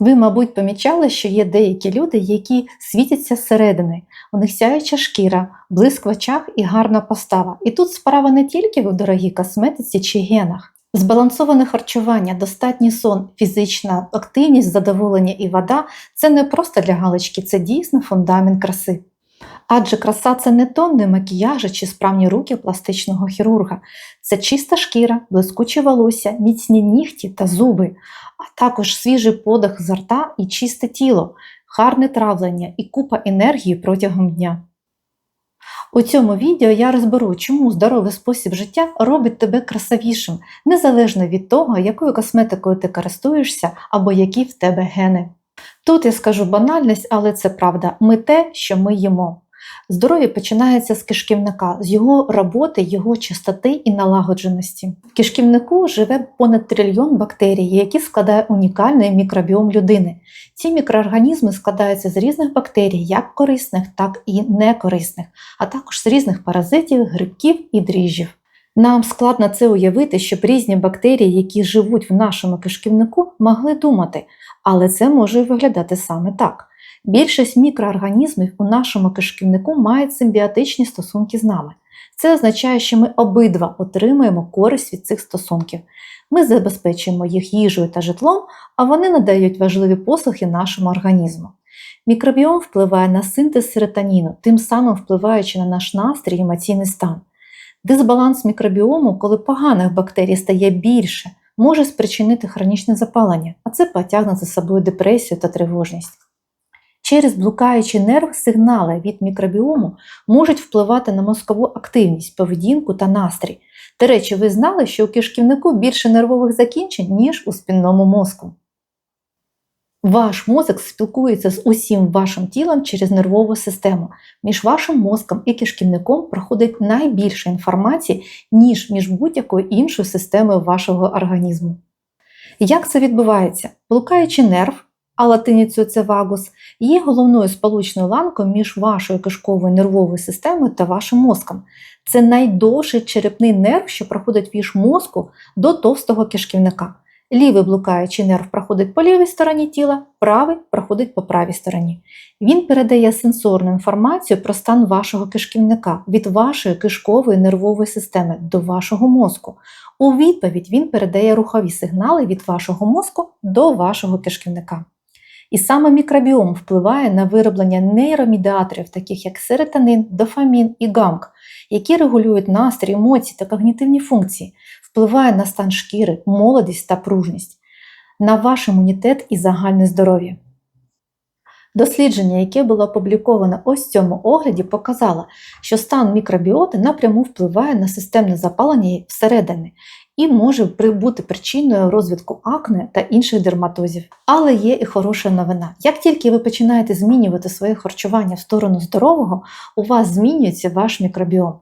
Ви, мабуть, помічали, що є деякі люди, які світяться зсередини. У них сяюча шкіра, блиск в очах і гарна постава. І тут справа не тільки в дорогій косметиці чи генах. Збалансоване харчування, достатній сон, фізична активність, задоволення і вода це не просто для галочки, це дійсно фундамент краси. Адже краса це не тонни макіяжу чи справні руки пластичного хірурга, це чиста шкіра, блискуче волосся, міцні нігті та зуби, а також свіжий подих з рта і чисте тіло, гарне травлення і купа енергії протягом дня. У цьому відео я розберу, чому здоровий спосіб життя робить тебе красивішим, незалежно від того, якою косметикою ти користуєшся або які в тебе гени. Тут я скажу банальність, але це правда. Ми те, що ми їмо. Здоров'я починається з кишківника, з його роботи, його чистоти і налагодженості. В кишківнику живе понад трильйон бактерій, які складає унікальний мікробіом людини. Ці мікроорганізми складаються з різних бактерій, як корисних, так і некорисних, а також з різних паразитів, грибків і дріжджів. Нам складно це уявити, щоб різні бактерії, які живуть в нашому кишківнику, могли думати, але це може виглядати саме так. Більшість мікроорганізмів у нашому кишківнику мають симбіотичні стосунки з нами. Це означає, що ми обидва отримуємо користь від цих стосунків. Ми забезпечуємо їх їжею та житлом, а вони надають важливі послуги нашому організму. Мікробіом впливає на синтез серотоніну, тим самим впливаючи на наш настрій і емоційний стан. Дисбаланс мікробіому, коли поганих бактерій стає більше, може спричинити хронічне запалення, а це потягне за собою депресію та тривожність. Через блукаючий нерв сигнали від мікробіому можуть впливати на мозкову активність, поведінку та настрій. До речі, ви знали, що у кишківнику більше нервових закінчень, ніж у спінному мозку. Ваш мозок спілкується з усім вашим тілом через нервову систему. Між вашим мозком і кишківником проходить найбільше інформації, ніж між будь-якою іншою системою вашого організму. Як це відбувається? Блукаючий нерв, а латиницею це вагус, є головною сполучною ланкою між вашою кишковою нервовою системою та вашим мозком. Це найдовший черепний нерв, що проходить від мозку до товстого кишківника. Лівий блукаючий нерв проходить по лівій стороні тіла, правий проходить по правій стороні. Він передає сенсорну інформацію про стан вашого кишківника від вашої кишкової нервової системи до вашого мозку. У відповідь він передає рухові сигнали від вашого мозку до вашого кишківника. І саме мікробіом впливає на вироблення нейромедіаторів, таких як серотонин, дофамін і гамк, які регулюють настрій, емоції та когнітивні функції, впливає на стан шкіри, молодість та пружність, на ваш імунітет і загальне здоров'я. Дослідження, яке було опубліковано ось в цьому огляді, показало, що стан мікробіоти напряму впливає на системне запалення всередини і може бути причиною розвитку акне та інших дерматозів. Але є і хороша новина. Як тільки ви починаєте змінювати своє харчування в сторону здорового, у вас змінюється ваш мікробіом.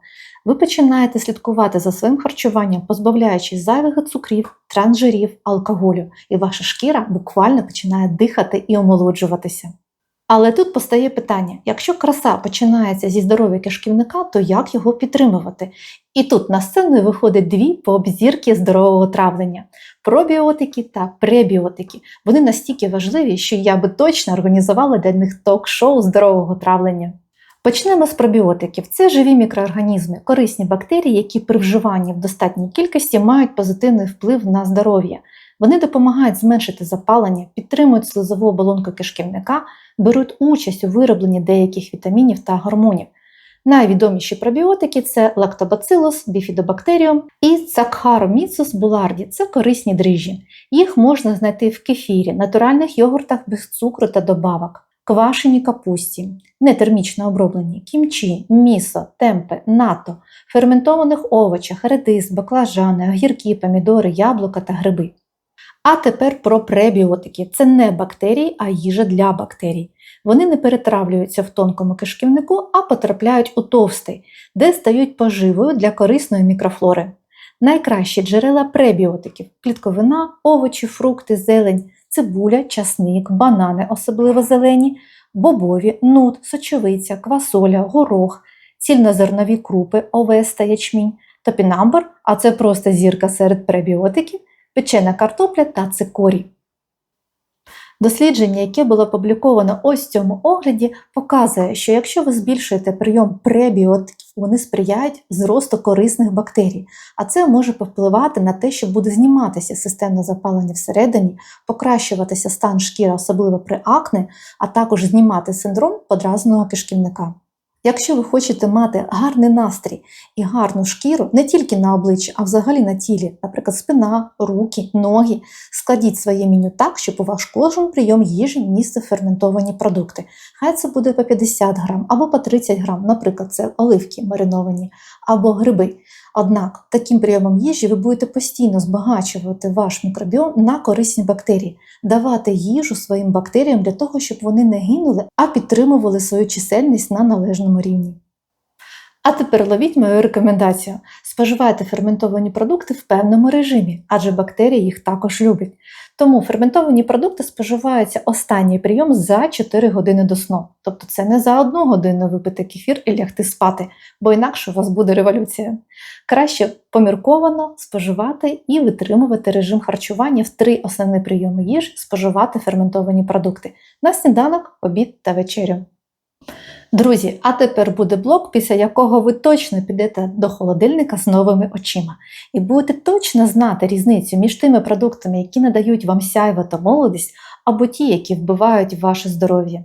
Ви починаєте слідкувати за своїм харчуванням, позбавляючись зайвих цукрів, трансжирів, алкоголю, і ваша шкіра буквально починає дихати і омолоджуватися. Але тут постає питання: якщо краса починається зі здоров'я кишківника, то як його підтримувати? І тут на сцену виходять дві пообзірки здорового травлення пробіотики та пребіотики. Вони настільки важливі, що я би точно організувала для них ток-шоу здорового травлення. Почнемо з пробіотиків. Це живі мікроорганізми, корисні бактерії, які при вживанні в достатній кількості мають позитивний вплив на здоров'я. Вони допомагають зменшити запалення, підтримують слизову оболонку кишківника, беруть участь у виробленні деяких вітамінів та гормонів. Найвідоміші пробіотики це лактобацилус, біфідобактеріум і Saccharomyces boulardii – це корисні дріжджі. Їх можна знайти в кефірі, натуральних йогуртах без цукру та добавок, квашеній капусті, нетермічно оброблені, кімчі, місо, темпе, нато, ферментованих овочах, редис, баклажани, огірки, помідори, яблука та гриби. А тепер про пребіотики. Це не бактерії, а їжа для бактерій. Вони не перетравлюються в тонкому кишківнику, а потрапляють у товстий, де стають поживою для корисної мікрофлори. Найкращі джерела пребіотиків клітковина, овочі, фрукти, зелень, цибуля, часник, банани, особливо зелені, бобові, нут, сочовиця, квасоля, горох, цільнозернові крупи, овес та ячмінь, топінамбур, а це просто зірка серед пребіотиків, печена картопля та цикорій. Дослідження, яке було опубліковано ось в цьому огляді, показує, що якщо ви збільшуєте прийом пребіотиків, вони сприяють зросту корисних бактерій, а це може повпливати на те, що буде зніматися системне запалення всередині, покращуватися стан шкіри, особливо при акне, а також знімати синдром подразненого кишківника. Якщо ви хочете мати гарний настрій і гарну шкіру не тільки на обличчі, а взагалі на тілі, наприклад, спина, руки, ноги, складіть своє меню так, щоб у ваш кожен прийом їжі місце ферментовані продукти. Хай це буде по 50 грам або по 30 грам, наприклад, це оливки мариновані або гриби. Однак таким прийомом їжі ви будете постійно збагачувати ваш мікробіом на корисні бактерії, давати їжу своїм бактеріям для того, щоб вони не гинули, а підтримували свою чисельність на належному рівні. А тепер ловіть мою рекомендацію: споживайте ферментовані продукти в певному режимі, адже бактерії їх також люблять. Тому ферментовані продукти споживаються останній прийом за 4 години до сну. Тобто це не за одну годину випити кефір і лягти спати, бо інакше у вас буде революція. Краще помірковано споживати і витримувати режим харчування в три основні прийоми їжі, споживати ферментовані продукти на сніданок, обід та вечерю. Друзі, а тепер буде блок, після якого ви точно підете до холодильника з новими очима і будете точно знати різницю між тими продуктами, які надають вам сяйво та молодість, або ті, які вбивають ваше здоров'я.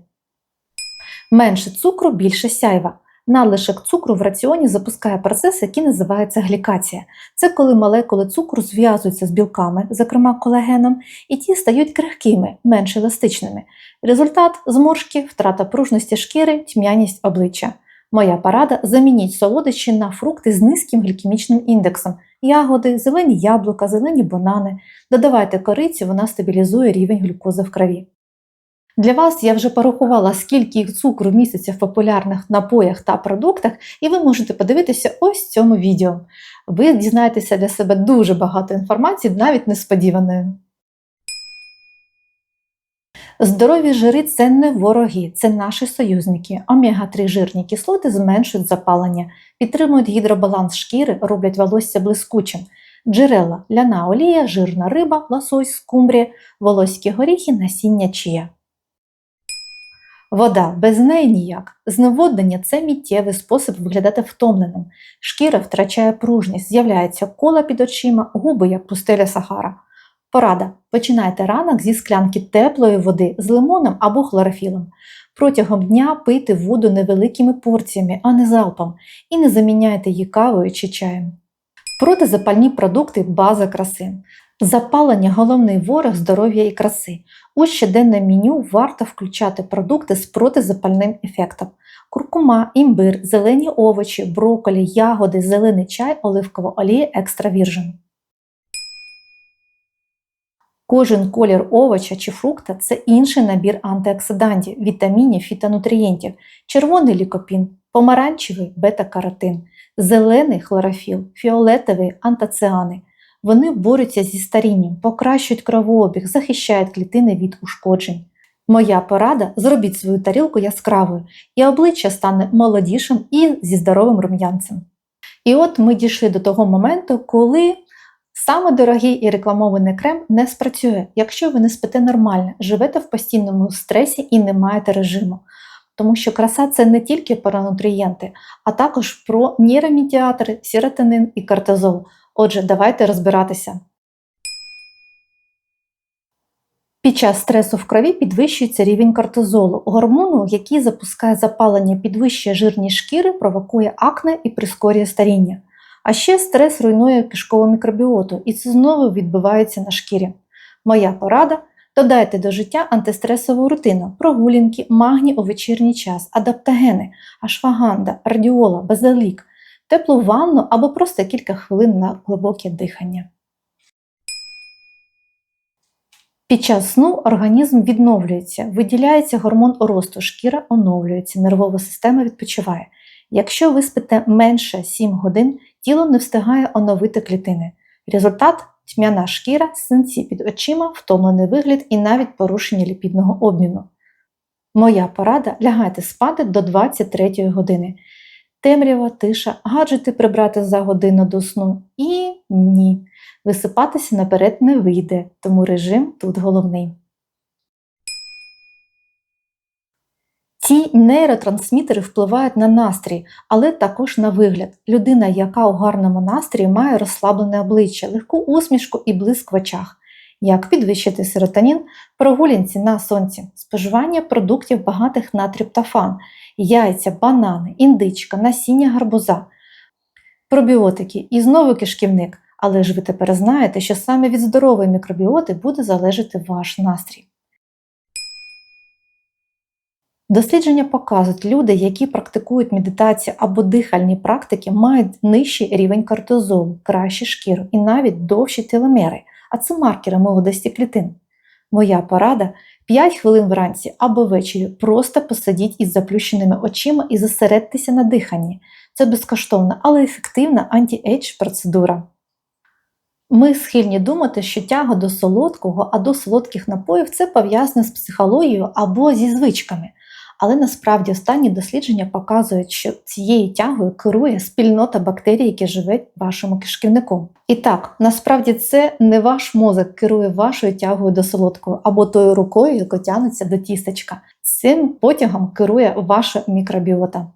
Менше цукру, більше сяйва. Надлишок цукру в раціоні запускає процес, який називається глікація. Це коли молекули цукру зв'язуються з білками, зокрема колагеном, і ті стають крихкими, менш еластичними. Результат зморшки, втрата пружності шкіри, тьмяність обличчя. Моя порада замініть солодощі на фрукти з низьким глікемічним індексом, ягоди, зелені яблука, зелені банани. Додавайте корицю, вона стабілізує рівень глюкози в крові. Для вас я вже порахувала, скільки цукру міститься в популярних напоях та продуктах, і ви можете подивитися ось в цьому відео. Ви дізнаєтеся для себе дуже багато інформації, навіть несподіваної. Здорові жири це не вороги, це наші союзники. Омега-3 жирні кислоти зменшують запалення, підтримують гідробаланс шкіри, роблять волосся блискучим. Джерела, ляна олія, жирна риба, лосось, скумбрія, волоські горіхи, насіння чия. Вода без неї ніяк. Зневоднення це миттєвий спосіб виглядати втомленим. Шкіра втрачає пружність, з'являється кола під очима, губи як пустеля Сахара. Порада. Починайте ранок зі склянки теплої води з лимоном або хлорофілом. Протягом дня пийте воду невеликими порціями, а не залпом, і не заміняйте її кавою чи чаєм. Протизапальні продукти база краси. Запалення головний ворог здоров'я і краси. У щоденне меню варто включати продукти з протизапальним ефектом: куркума, імбир, зелені овочі, брокколі, ягоди, зелений чай, оливкова олія, екстра віржин. Кожен колір овоча чи фрукта це інший набір антиоксидантів, вітамінів, фітонутрієнтів, червоний лікопін, помаранчевий бета-каротин, зелений хлорофіл, фіолетовий антоціани. Вони борються зі старінням, покращують кровообіг, захищають клітини від ушкоджень. Моя порада зробіть свою тарілку яскравою, і обличчя стане молодішим і зі здоровим рум'янцем. І от ми дійшли до того моменту, коли саме дорогий і рекламований крем не спрацює, якщо ви не спите нормально, живете в постійному стресі і не маєте режиму. Тому що краса це не тільки про нутрієнти, а також про нейромедіатори, серотонин і кортизол. Отже, давайте розбиратися. Під час стресу в крові підвищується рівень кортизолу, гормону, який запускає запалення, підвищує жирні шкіри, провокує акне і прискорює старіння. А ще стрес руйнує кишкову мікробіоту, і це знову відбувається на шкірі. Моя порада додайте до життя антистресову рутину, прогулянки, магні у вечірній час, адаптогени, ашваганда, радіола, базилік, теплу ванну або просто кілька хвилин на глибоке дихання. Під час сну організм відновлюється, виділяється гормон росту, шкіра оновлюється, нервова система відпочиває. Якщо ви спите менше 7 годин, тіло не встигає оновити клітини. Результат тьмяна шкіра, синці під очима, втомлений вигляд і навіть порушення ліпідного обміну. Моя порада лягайте спати до 23 години темрява, тиша, гаджети прибрати за годину до сну і ні. Висипатися наперед не вийде, тому режим тут головний. Ці нейротрансмітери впливають на настрій, але також на вигляд. Людина, яка у гарному настрії, має розслаблене обличчя, легку усмішку і блиск в очах. Як підвищити серотонін? Прогулянці на сонці, споживання продуктів багатих на триптофан, яйця, банани, індичка, насіння гарбуза, пробіотики і знову кишківник. Але ж ви тепер знаєте, що саме від здорової мікробіоти буде залежати ваш настрій. Дослідження показують, люди, які практикують медитацію або дихальні практики, мають нижчий рівень кортизолу, кращу шкіру і навіть довші теломери, а це маркери молодості клітин. Моя порада 5 хвилин вранці або ввечері просто посидіть із заплющеними очима і зосередьтеся на диханні. Це безкоштовна, але ефективна анті-ейдж процедура. Ми схильні думати, що тяга до солодкого, а до солодких напоїв це пов'язане з психологією або зі звичками. Але насправді останні дослідження показують, що цією тягою керує спільнота бактерій, які живуть вашому кишківнику. І так, насправді це не ваш мозок керує вашою тягою до солодкого або тою рукою, яка тягнеться до тістечка. Цим потягом керує ваша мікробіота.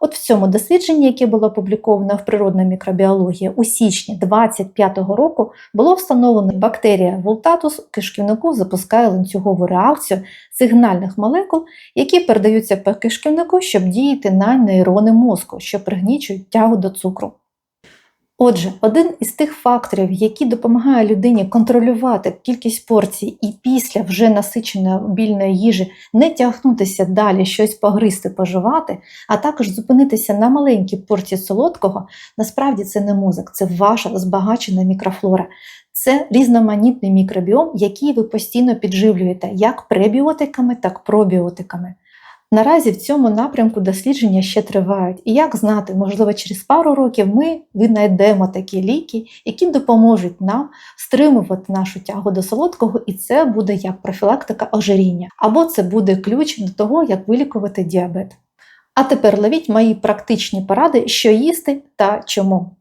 От в цьому дослідженні, яке було опубліковано в природна мікробіологія у січні 2025 року, було встановлено, бактерія вултатус кишківнику запускає ланцюгову реакцію сигнальних молекул, які передаються по кишківнику, щоб діяти на нейрони мозку, що пригнічують тягу до цукру. Отже, один із тих факторів, які допомагає людині контролювати кількість порцій і після вже насиченої обільної їжі не тягнутися далі щось погристи, поживати, а також зупинитися на маленькій порції солодкого, насправді це не мозок, це ваша збагачена мікрофлора. Це різноманітний мікробіом, який ви постійно підживлюєте як пребіотиками, так і пробіотиками. Наразі в цьому напрямку дослідження ще тривають, і як знати, можливо, через пару років ми винайдемо такі ліки, які допоможуть нам стримувати нашу тягу до солодкого, і це буде як профілактика ожиріння, або це буде ключ до того, як вилікувати діабет. А тепер ловіть мої практичні поради, що їсти та чому.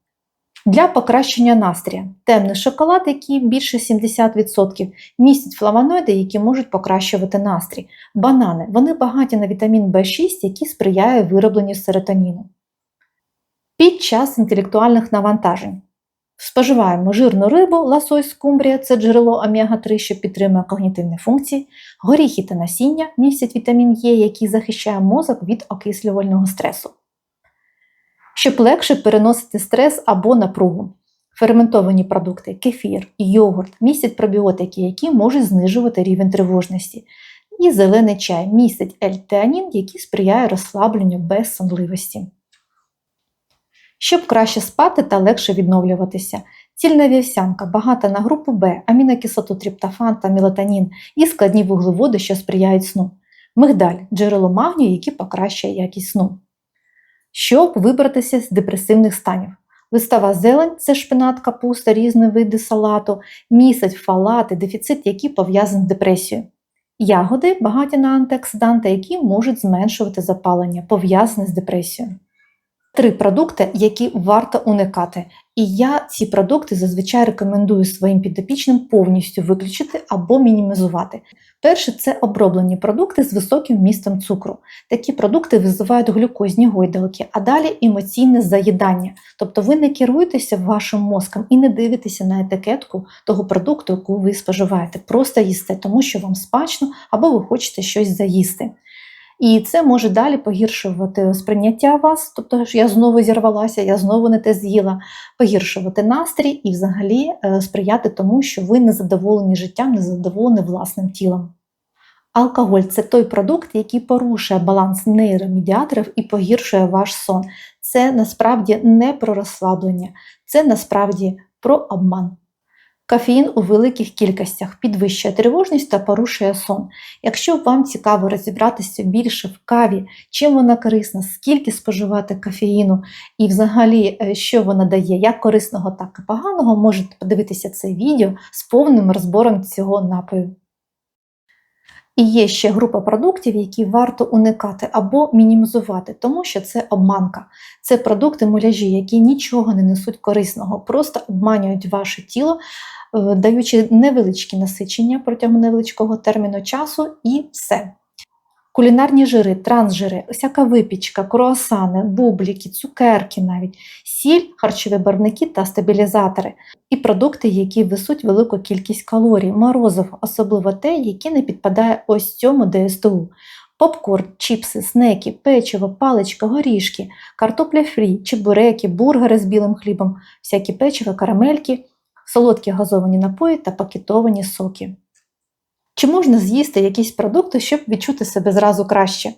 Для покращення настрія. Темний шоколад, який більше 70%, містить флавоноїди, які можуть покращувати настрій. Банани. Вони багаті на вітамін В6, який сприяє виробленню серотоніну. Під час інтелектуальних навантажень. Споживаємо жирну рибу, лосось, скумбрія це джерело омега-3, що підтримує когнітивні функції, горіхи та насіння містять вітамін Е, який захищає мозок від окислювального стресу щоб легше переносити стрес або напругу. Ферментовані продукти, кефір, йогурт містять пробіотики, які можуть знижувати рівень тривожності. І зелений чай містить ельтеанін, який сприяє розслабленню без сонливості. Щоб краще спати та легше відновлюватися. Цільна вівсянка багата на групу Б, амінокислоту триптофан та мелатонін і складні вуглеводи, що сприяють сну. Мигдаль джерело магнію, яке покращує якість сну щоб вибратися з депресивних станів. Листова зелень це шпинат, капуста, різні види салату, місяць, фалати, дефіцит, які пов'язані з депресією. Ягоди багаті на антиоксиданти, які можуть зменшувати запалення, пов'язане з депресією. Три продукти, які варто уникати. І я ці продукти зазвичай рекомендую своїм підопічним повністю виключити або мінімізувати. Перше це оброблені продукти з високим вмістом цукру. Такі продукти визивають глюкозні гойдалки, а далі емоційне заїдання. Тобто ви не керуєтеся вашим мозком і не дивитеся на етикетку того продукту, яку ви споживаєте. Просто їсте, тому що вам смачно або ви хочете щось заїсти. І це може далі погіршувати сприйняття вас, тобто що я знову зірвалася, я знову не те з'їла, погіршувати настрій і взагалі е, сприяти тому, що ви не задоволені життям, не задоволені власним тілом. Алкоголь це той продукт, який порушує баланс нейромедіаторів і погіршує ваш сон. Це насправді не про розслаблення, це насправді про обман. Кофеїн у великих кількостях підвищує тривожність та порушує сон. Якщо вам цікаво розібратися більше в каві, чим вона корисна, скільки споживати кофеїну і взагалі е, що вона дає, як корисного, так і поганого, можете подивитися це відео з повним розбором цього напою. І є ще група продуктів, які варто уникати або мінімізувати, тому що це обманка. Це продукти муляжі, які нічого не несуть корисного, просто обманюють ваше тіло, е, даючи невеличкі насичення протягом невеличкого терміну часу, і все. Кулінарні жири, трансжири, всяка випічка, круасани, бубліки, цукерки навіть, сіль, харчові барвники та стабілізатори, і продукти, які висуть велику кількість калорій, морозиво, особливо те, яке не підпадає ось цьому ДСТУ. Попкорн, чіпси, снеки, печиво, паличка, горішки, картопля фрі, чебуреки, бургери з білим хлібом, всякі печиво, карамельки, солодкі газовані напої та пакетовані соки. Чи можна з'їсти якісь продукти, щоб відчути себе зразу краще?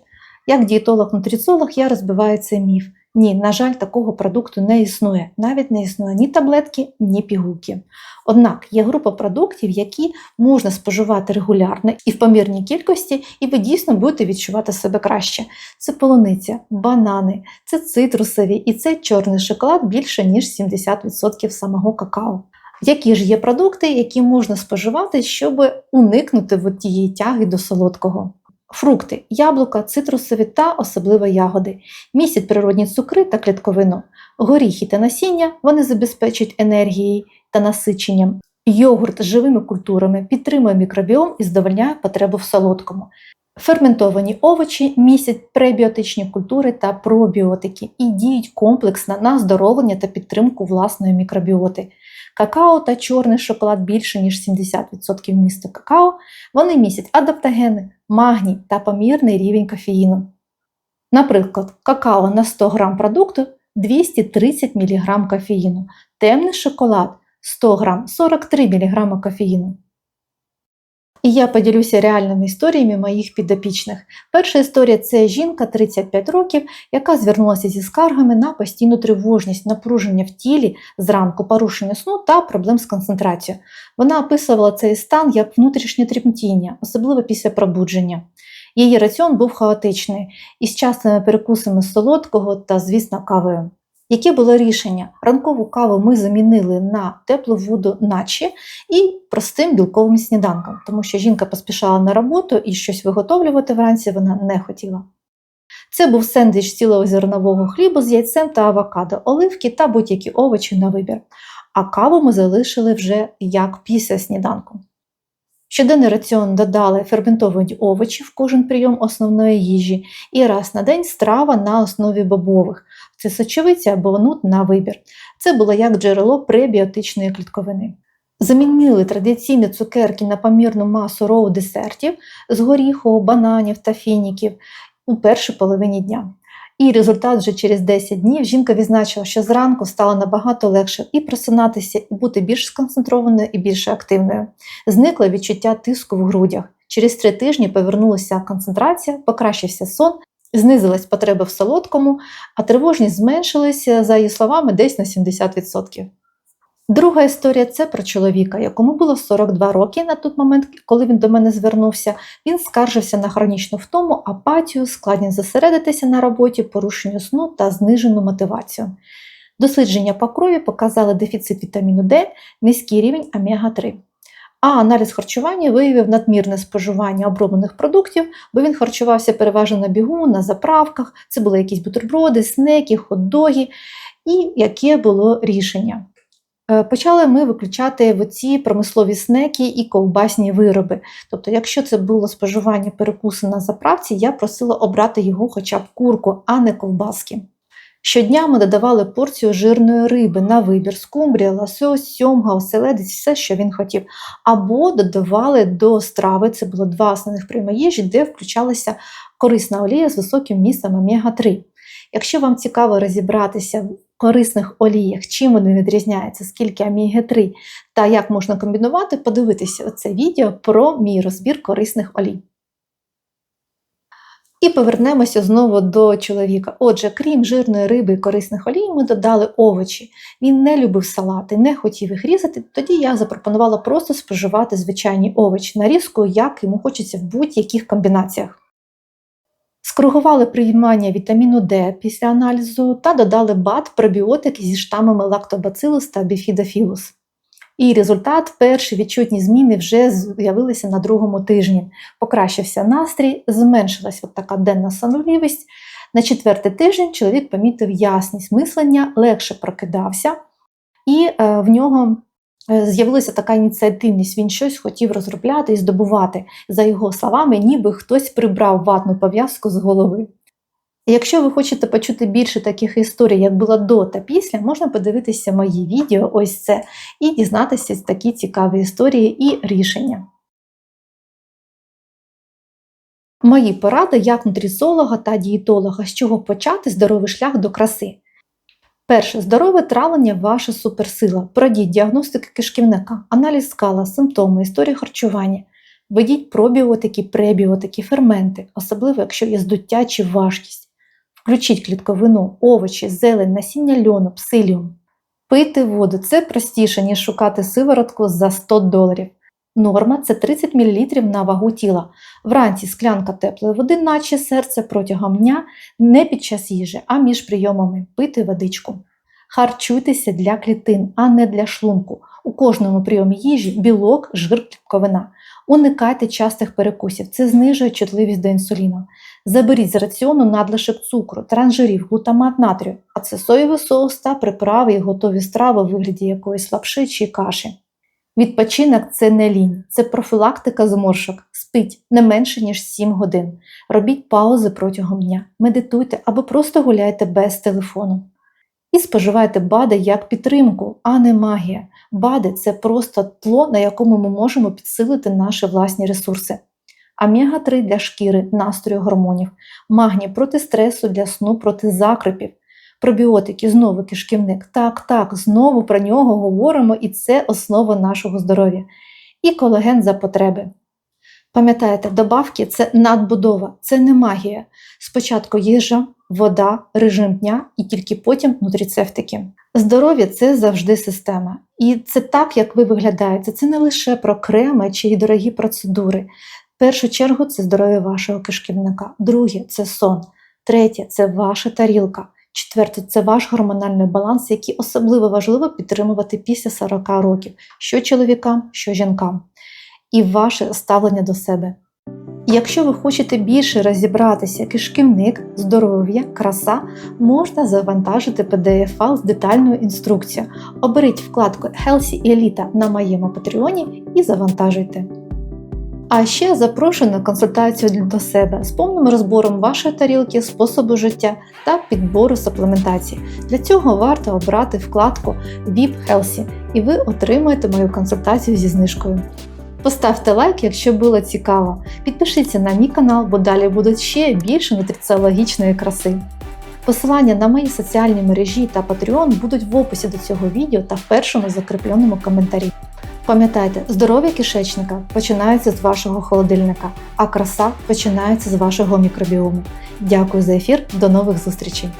Як дієтолог-нутриціолог я розбиваю цей міф. Ні, на жаль, такого продукту не існує. Навіть не існує ні таблетки, ні пігулки. Однак є група продуктів, які можна споживати регулярно і в помірній кількості, і ви дійсно будете відчувати себе краще. Це полуниця, банани, це цитрусові і це чорний шоколад більше ніж 70% самого какао. Які ж є продукти, які можна споживати, щоб уникнути тієї тяги до солодкого? Фрукти, яблука, цитрусові та особливо ягоди, містять природні цукри та клітковину, горіхи та насіння вони забезпечують енергією та насиченням. Йогурт з живими культурами підтримує мікробіом і задовольняє потребу в солодкому. Ферментовані овочі містять пребіотичні культури та пробіотики і діють комплексно на оздоровлення та підтримку власної мікробіоти. Какао та чорний шоколад більше ніж 70% міста какао, вони містять адаптогени, магній та помірний рівень кофеїну. Наприклад, какао на 100 г продукту 230 мг кофеїну, темний шоколад 100 г 43 мг кофеїну. І я поділюся реальними історіями моїх підопічних. Перша історія це жінка 35 років, яка звернулася зі скаргами на постійну тривожність, напруження в тілі, зранку порушення сну та проблем з концентрацією. Вона описувала цей стан як внутрішнє тремтіння, особливо після пробудження. Її раціон був хаотичний, із частими перекусами солодкого та, звісно, кавою. Яке було рішення? Ранкову каву ми замінили на теплу воду наче і простим білковим сніданком, тому що жінка поспішала на роботу і щось виготовлювати вранці вона не хотіла. Це був сендвіч цілого зернового хлібу з яйцем та авокадо, оливки та будь-які овочі на вибір. А каву ми залишили вже як після сніданку. Щоденний раціон додали ферментовані овочі в кожен прийом основної їжі і раз на день страва на основі бобових. Це сочевиця або нут на вибір. Це було як джерело пребіотичної клітковини. Замінили традиційні цукерки на помірну масу роу десертів з горіху, бананів та фініків у першій половині дня. І результат вже через 10 днів жінка відзначила, що зранку стало набагато легше і просинатися, і бути більш сконцентрованою і більш активною. Зникло відчуття тиску в грудях. Через три тижні повернулася концентрація, покращився сон, знизилась потреба в солодкому, а тривожність зменшилася, за її словами, десь на 70%. Друга історія це про чоловіка, якому було 42 роки на той момент, коли він до мене звернувся. Він скаржився на хронічну втому, апатію, складність зосередитися на роботі, порушення сну та знижену мотивацію. Дослідження по крові показали дефіцит вітаміну Д, низький рівень омега-3. А аналіз харчування виявив надмірне споживання оброблених продуктів, бо він харчувався переважно на бігу, на заправках, це були якісь бутерброди, снеки, хот-доги. І яке було рішення? Е, почали ми виключати в ці промислові снеки і ковбасні вироби. Тобто, якщо це було споживання перекусу на заправці, я просила обрати його хоча б курку, а не ковбаски. Щодня ми додавали порцію жирної риби на вибір, скумбрія, лосось, сьомга, оселедець, все, що він хотів. Або додавали до страви, це було два основних прийми їжі, де включалася корисна олія з високим містом омега-3. Якщо вам цікаво розібратися в корисних оліях, чим вони відрізняються, скільки омега-3 та як можна комбінувати, подивитися це відео про мій розбір корисних олій. І повернемося знову до чоловіка. Отже, крім жирної риби і корисних олій, ми додали овочі. Він не любив салати, не хотів їх різати. Тоді я запропонувала просто споживати звичайні овочі, нарізку, як йому хочеться в будь-яких комбінаціях. Скругували приймання вітаміну Д після аналізу та додали бат пробіотики зі штамами лактобацилус та біфідофілус. І результат, перші відчутні зміни вже з'явилися на другому тижні. Покращився настрій, зменшилась от така денна сонливість. На четвертий тиждень чоловік помітив ясність мислення, легше прокидався, і е, в нього з'явилася така ініціативність, він щось хотів розробляти і здобувати. За його словами, ніби хтось прибрав ватну пов'язку з голови. Якщо ви хочете почути більше таких історій, як було до та після, можна подивитися мої відео, ось це, і дізнатися такі цікаві історії і рішення. Мої поради як нутриціолога та дієтолога, з чого почати здоровий шлях до краси. Перше, здорове травлення ваша суперсила. Пройдіть діагностики кишківника, аналіз скала, симптоми, історії харчування. Введіть пробіотики, пребіотики, ферменти, особливо якщо є здуття чи важкість. Включіть клітковину, овочі, зелень, насіння льону, псиліум. Пийте воду це простіше, ніж шукати сиворотку за 100 доларів. Норма це 30 мл на вагу тіла. Вранці склянка теплої води, наче серце протягом дня, не під час їжі, а між прийомами пити водичку. Харчуйтеся для клітин, а не для шлунку. У кожному прийомі їжі білок, жир, клітковина. Уникайте частих перекусів, це знижує чутливість до інсуліну. Заберіть з раціону надлишок цукру, транжирів, глутамат натрію, а це соєвий соус та приправи і готові страви у вигляді якоїсь лапши чи каші. Відпочинок це не лінь, це профілактика зморшок. Спіть не менше, ніж 7 годин. Робіть паузи протягом дня, медитуйте або просто гуляйте без телефону. І споживайте БАДи як підтримку, а не магія. БАДи це просто тло, на якому ми можемо підсилити наші власні ресурси. Омега-3 для шкіри, настрою гормонів, магній проти стресу для сну проти закрипів. Пробіотики, знову кишківник. Так, так, знову про нього говоримо, і це основа нашого здоров'я. І колаген за потреби. Пам'ятаєте, добавки це надбудова, це не магія. Спочатку їжа, вода, режим дня і тільки потім нутріцептики. Здоров'я це завжди система. І це так, як ви виглядаєте. Це не лише про креми чи дорогі процедури. В першу чергу це здоров'я вашого кишківника. Друге це сон. Третє це ваша тарілка. Четверте це ваш гормональний баланс, який особливо важливо підтримувати після 40 років, що чоловікам, що жінкам, і ваше ставлення до себе. Якщо ви хочете більше розібратися, кишківник, здоров'я, краса, можна завантажити PDF-файл з детальною інструкцією. Оберіть вкладку Healthy Elite на моєму патреоні і завантажуйте. А ще запрошую на консультацію до себе з повним розбором вашої тарілки, способу життя та підбору суплементації. Для цього варто обрати вкладку VIP Healthy і ви отримаєте мою консультацію зі знижкою. Поставте лайк, якщо було цікаво. Підпишіться на мій канал, бо далі буде ще більше нутриціологічної краси. Посилання на мої соціальні мережі та Patreon будуть в описі до цього відео та в першому закріпленому коментарі. Пам'ятайте, здоров'я кишечника починається з вашого холодильника, а краса починається з вашого мікробіому. Дякую за ефір, до нових зустрічей!